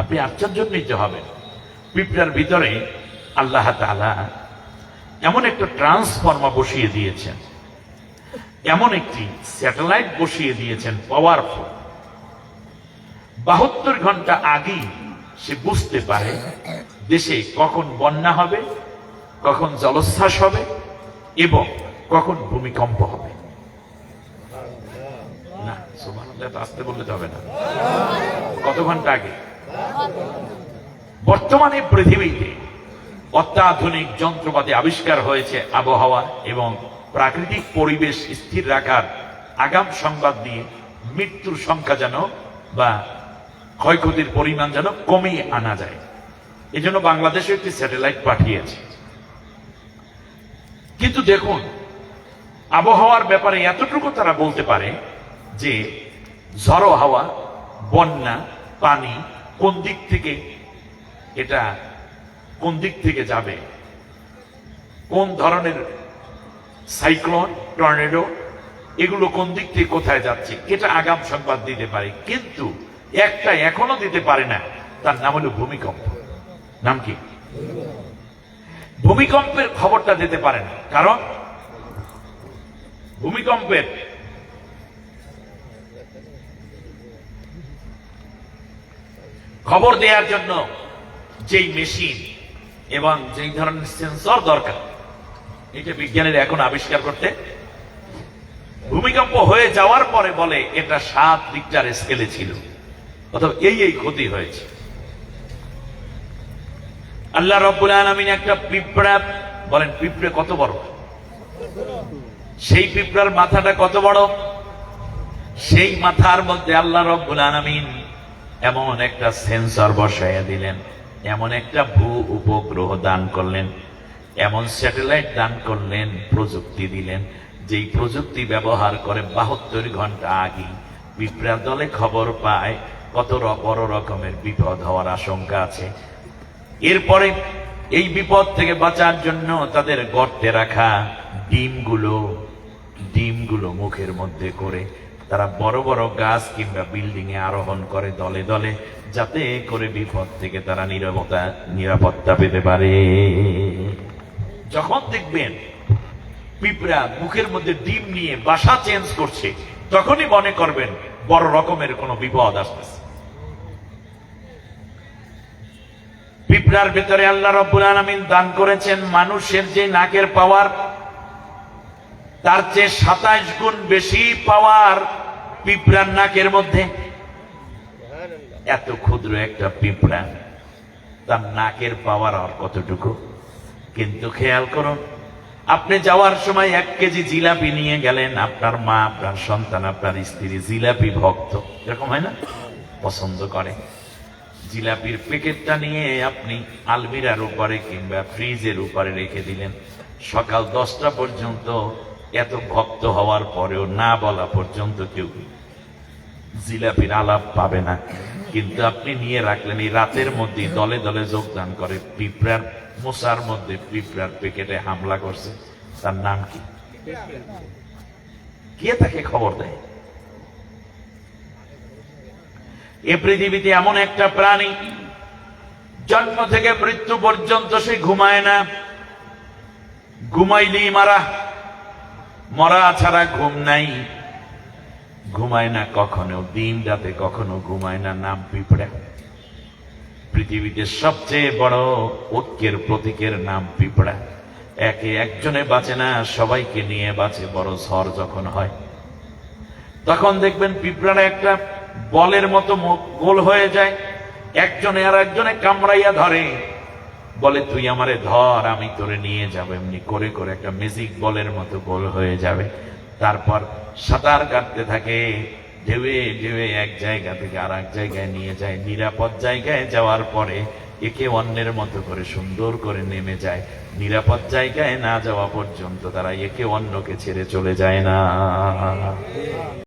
আপনি আশ্চর্যান্বিত হবেন পিঁপড়ার ভিতরে আল্লাহ তাআলা এমন একটা ট্রান্সফর্মার বসিয়ে দিয়েছেন। এমন একটি স্যাটেলাইট বসিয়ে দিয়েছেন পাওয়ারফুল বাহাত্তর ঘণ্টা আগেই সে বুঝতে পারে দেশে কখন বন্যা হবে, কখন জলোচ্ছ্বাস হবে এবং কখন ভূমিকম্প হবে। না আসতে বললে হবে না। কত ঘণ্টা আগে? বর্তমানে পৃথিবীতে অত্যাধুনিক যন্ত্রপাতি আবিষ্কার হয়েছে আবহাওয়া এবং প্রাকৃতিক পরিবেশ স্থির রাখার আগাম সংবাদ দিয়ে মৃত্যুর সংখ্যা যেন বা ক্ষয়ক্ষতির পরিমাণ যেন কমিয়ে আনা যায়। এজন্য বাংলাদেশে একটি স্যাটেলাইট পাঠিয়েছে। কিন্তু দেখুন, আবহাওয়ার ব্যাপারে এতটুকু তারা বলতে পারে যে ঝড়ো হাওয়া, বন্যা, পানি কোন দিক থেকে এটা কোন দিক থেকে যাবে? কোন ধরনের সাইক্লোন, টর্নেডো, এগুলো কোন দিক থেকে কোথায় যাচ্ছে? এটা আগাম সংবাদ দিতে পারে, কিন্তু একটা এখনও দিতে পারে না, তার নাম হলো ভূমিকম্প। নাম কি? ভূমিকম্পের খবরটা দিতে পারে না, কারণ ভূমিকম্পের খবর দেওয়ার জন্য যেই মেশিন এবং যেই ধরনের সেন্সর দরকার, এটা বিজ্ঞানের এখন আবিষ্কার করতে ভূমিকম্প হয়ে যাওয়ার পরে বলে এটা সাত রিক্টার স্কেলে ছিল, অথবা এই এই ক্ষতি হয়েছে। আল্লাহ রব্বুল আলমিন একটা পিঁপড়া, বলেন পিঁপড়ে কত বড়? সেই পিঁপড়ার মাথাটা কত বড়? সেই মাথার মধ্যে আল্লাহ রব্বুল আলমিন এমন একটা সেন্সর বসাইয়া দিলেন, এমন একটা ভূ উপগ্রহ দান করলেন, এমন স্যাটেলাইট দান করলেন, প্রযুক্তি দিলেন, যেই প্রযুক্তি ব্যবহার করে বাহাত্তর ঘণ্টা আগে পিঁপড়া দলে খবর পায় কত বড় রকমের বিপদ হওয়ার আশঙ্কা আছে। এরপরে এই বিপদ থেকে বাঁচার জন্য তাদের গর্তে রাখা ডিমগুলো ডিমগুলো মুখের মধ্যে করে তারা বড় বড় গাছ কিংবা বিল্ডিং এ আরোহণ করে দলে দলে, যাতে করে বিপদ থেকে তারা নিরাপত্তা নিরাপত্তা পেতে পারে। যখন দেখবেন পিঁপড়া মুখের মধ্যে ডিম নিয়ে বাসা চেঞ্জ করছে, তখনই মনে করবেন বড় রকমের কোনো বিপদ আসতেছে। পিঁপড়ার ভেতরে আল্লাহ রব্বুল আলমিন দান করেছেন মানুষের যে নাকের পাওয়ার তার চেয়ে সাতাইশ গুণ বেশি পাওয়ার পিঁপড়ার নাকের মধ্যে। এত ক্ষুদ্র একটা পিঁপড়া, তার নাকের পাওয়ার আর কতটুকু? কিন্তু খেয়াল করুন, আপনি যাওয়ার সময় এক কেজি জিলাপি নিয়ে গেলেন, আপনার মা, আপনার সন্তান, আপনার স্ত্রী জিলাপি ভক্ত। এরকম হয় না? পছন্দ করে। জিলাপির প্যাকেটটা নিয়ে আপনি আলমিরার উপরে কিংবা ফ্রিজের উপরে রেখে দিলেন। সকাল দশটা পর্যন্ত এত ভক্ত হওয়ার পরেও না বলা পর্যন্ত কেউ জিলাপির আলাপ পাবে না। কিন্তু আপনি নিয়ে রাখলেন এই রাতের মধ্যে দলে দলে যোগদান করে পিঁপড়ার মশার মধ্যে পিঁপড়ার প্যাকেটে হামলা করছে। তার নাম কি? কে তাকে খবর দেয়? এ পৃথিবীতে এমন একটা প্রাণী জন্ম থেকে মৃত্যু পর্যন্ত সে ঘুমায় না। ঘুমাইলেই মারা। মরা ছাড়া ঘুম নাই। ঘুমায় না কখনো দিন রাতে, কখনো ঘুমায় না নাম পিঁপড়া। পৃথিবীতে সবচেয়ে বড় ঐক্যের প্রতীকের নাম পিঁপড়া। একে একজনে বাঁচে না, সবাইকে নিয়ে বাঁচে বড় ঝড় যখন হয়। তখন দেখবেন পিঁপড়ারা একটা বলের মতো গোল হয়ে যায়। একজনে আর একজনে কামড়াইয়া ধরে। বলে, তুই আমারে ধর, আমি তোরে নিয়ে যাব। এমনি করে করে একটা ম্যাজিক বলের মতো গোল হয়ে যাবে। তারপর সাঁতার কাটতে থাকে, ঢেউয়ে ঢেউয়ে এক জায়গা থেকে আর এক জায়গায় নিয়ে যায়। নিরাপদ জায়গায় যাওয়ার পরে একে অন্যের মতো করে সুন্দর করে নেমে যায়। নিরাপদ জায়গায় না যাওয়া পর্যন্ত তারা একে অন্যকে ছেড়ে চলে যায় না।